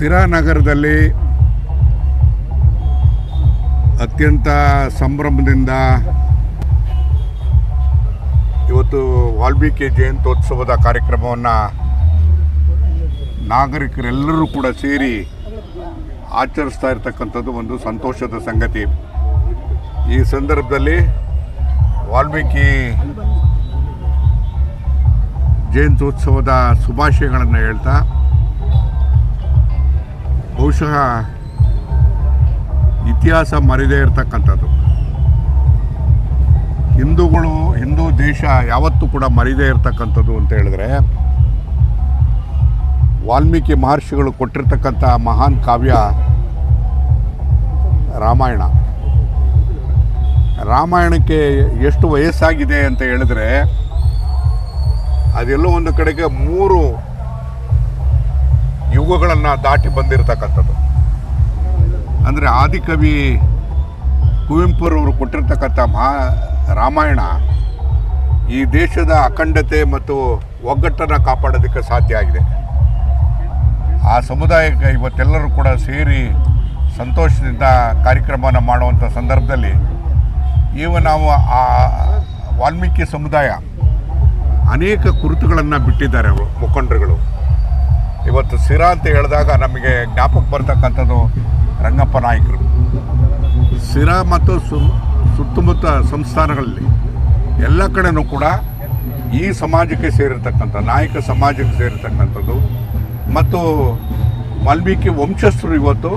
ಸಿರಾ ನಗರದಲ್ಲಿ ಅತ್ಯಂತ ಸಂಭ್ರಮದಿಂದ ಇವತ್ತು ವಾಲ್ಮೀಕಿ ಜಯಂತ್ಯೋತ್ಸವದ ಕಾರ್ಯಕ್ರಮವನ್ನು ನಾಗರಿಕರೆಲ್ಲರೂ ಕೂಡ ಸೇರಿ ಆಚರಿಸ್ತಾ ಇರತಕ್ಕಂಥದ್ದು ಒಂದು ಸಂತೋಷದ ಸಂಗತಿ. ಈ ಸಂದರ್ಭದಲ್ಲಿ ವಾಲ್ಮೀಕಿ ಜಯಂತ್ಯೋತ್ಸವದ ಶುಭಾಶಯಗಳನ್ನು ಹೇಳ್ತಾ ಬಹುಶಃ ಇತಿಹಾಸ ಮರಿದೇ ಇರತಕ್ಕಂಥದ್ದು. ಹಿಂದೂಗಳು, ಹಿಂದೂ ದೇಶ ಯಾವತ್ತೂ ಕೂಡ ಮರಿದೇ ಇರತಕ್ಕಂಥದ್ದು ಅಂತ ಹೇಳಿದ್ರೆ, ವಾಲ್ಮೀಕಿ ಮಹರ್ಷಿಗಳು ಕೊಟ್ಟಿರ್ತಕ್ಕಂಥ ಮಹಾನ್ ಕಾವ್ಯ ರಾಮಾಯಣ. ರಾಮಾಯಣಕ್ಕೆ ಎಷ್ಟು ವಯಸ್ಸಾಗಿದೆ ಅಂತ ಹೇಳಿದ್ರೆ, ಅದೆಲ್ಲೋ ಒಂದು ಕಡೆಗೆ ಮೂರು ಯುಗಗಳನ್ನು ದಾಟಿ ಬಂದಿರತಕ್ಕಂಥದ್ದು. ಅಂದರೆ ಆದಿಕವಿ ಕುವೆಂಪುರವರು ಕೊಟ್ಟಿರ್ತಕ್ಕಂಥ ಮಹಾ ರಾಮಾಯಣ ಈ ದೇಶದ ಅಖಂಡತೆ ಮತ್ತು ಒಗ್ಗಟ್ಟನ್ನು ಕಾಪಾಡೋದಕ್ಕೆ ಸಾಧ್ಯ ಆಗಿದೆ. ಆ ಸಮುದಾಯಕ್ಕೆ ಇವತ್ತೆಲ್ಲರೂ ಕೂಡ ಸೇರಿ ಸಂತೋಷದಿಂದ ಕಾರ್ಯಕ್ರಮನ ಮಾಡುವಂಥ ಸಂದರ್ಭದಲ್ಲಿ ಇವ ನಾವು ಆ ವಾಲ್ಮೀಕಿ ಸಮುದಾಯ ಅನೇಕ ಕುರುತುಗಳನ್ನು ಬಿಟ್ಟಿದ್ದಾರೆ ಅವರು ಮುಖಂಡರುಗಳು. ಇವತ್ತು ಸಿರಾ ಅಂತ ಹೇಳಿದಾಗ ನಮಗೆ ಜ್ಞಾಪಕ ಬರ್ತಕ್ಕಂಥದ್ದು ರಂಗಪ್ಪ ನಾಯಕರು. ಸಿರಾ ಮತ್ತು ಸು, ಸುತ್ತಮುತ್ತ ಸಂಸ್ಥಾನಗಳಲ್ಲಿ ಎಲ್ಲ ಕಡೆನೂ ಕೂಡ ಈ ಸಮಾಜಕ್ಕೆ ಸೇರಿರ್ತಕ್ಕಂಥ, ನಾಯಕ ಸಮಾಜಕ್ಕೆ ಸೇರಿರ್ತಕ್ಕಂಥದ್ದು ಮತ್ತು ವಾಲ್ಮೀಕಿ ವಂಶಸ್ಥರು ಇವತ್ತು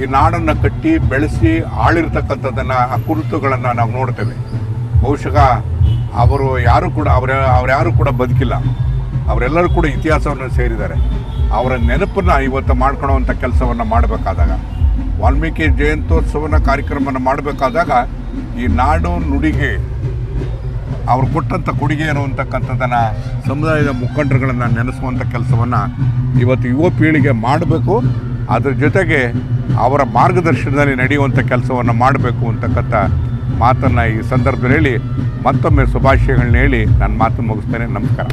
ಈ ನಾಡನ್ನು ಕಟ್ಟಿ ಬೆಳೆಸಿ ಆಳಿರ್ತಕ್ಕಂಥದ್ದನ್ನು, ಆ ಕುರುತುಗಳನ್ನು ನಾವು ನೋಡ್ತೇವೆ. ಬಹುಶಃ ಅವರು ಯಾರು ಕೂಡ, ಅವರ ಯಾರು ಕೂಡ ಬದುಕಿಲ್ಲ. ಅವರೆಲ್ಲರೂ ಕೂಡ ಇತಿಹಾಸವನ್ನು ಸೇರಿದ್ದಾರೆ. ಅವರ ನೆನಪನ್ನು ಇವತ್ತು ಮಾಡ್ಕೊಳ್ಳುವಂಥ ಕೆಲಸವನ್ನು ಮಾಡಬೇಕಾದಾಗ, ವಾಲ್ಮೀಕಿ ಜಯಂತ್ಯೋತ್ಸವನ ಕಾರ್ಯಕ್ರಮವನ್ನು ಮಾಡಬೇಕಾದಾಗ ಈ ನಾಡು ನುಡಿಗೆ ಅವ್ರು ಕೊಟ್ಟಂಥ ಕೊಡುಗೆ ಏನು ಅಂತಕ್ಕಂಥದ್ದನ್ನು ಸಮುದಾಯದ ಮುಖಂಡರುಗಳನ್ನು ನೆನೆಸುವಂಥ ಕೆಲಸವನ್ನು ಇವತ್ತು ಯುವ ಪೀಳಿಗೆ ಮಾಡಬೇಕು. ಅದ್ರ ಜೊತೆಗೆ ಅವರ ಮಾರ್ಗದರ್ಶನದಲ್ಲಿ ನಡೆಯುವಂಥ ಕೆಲಸವನ್ನು ಮಾಡಬೇಕು ಅಂತಕ್ಕಂಥ ಮಾತನ್ನು ಈ ಸಂದರ್ಭದಲ್ಲಿ ಹೇಳಿ ಮತ್ತೊಮ್ಮೆ ಶುಭಾಶಯಗಳನ್ನ ಹೇಳಿ ನನ್ನ ಮಾತು ಮುಗಿಸ್ತೇನೆ. ನಮಸ್ಕಾರ.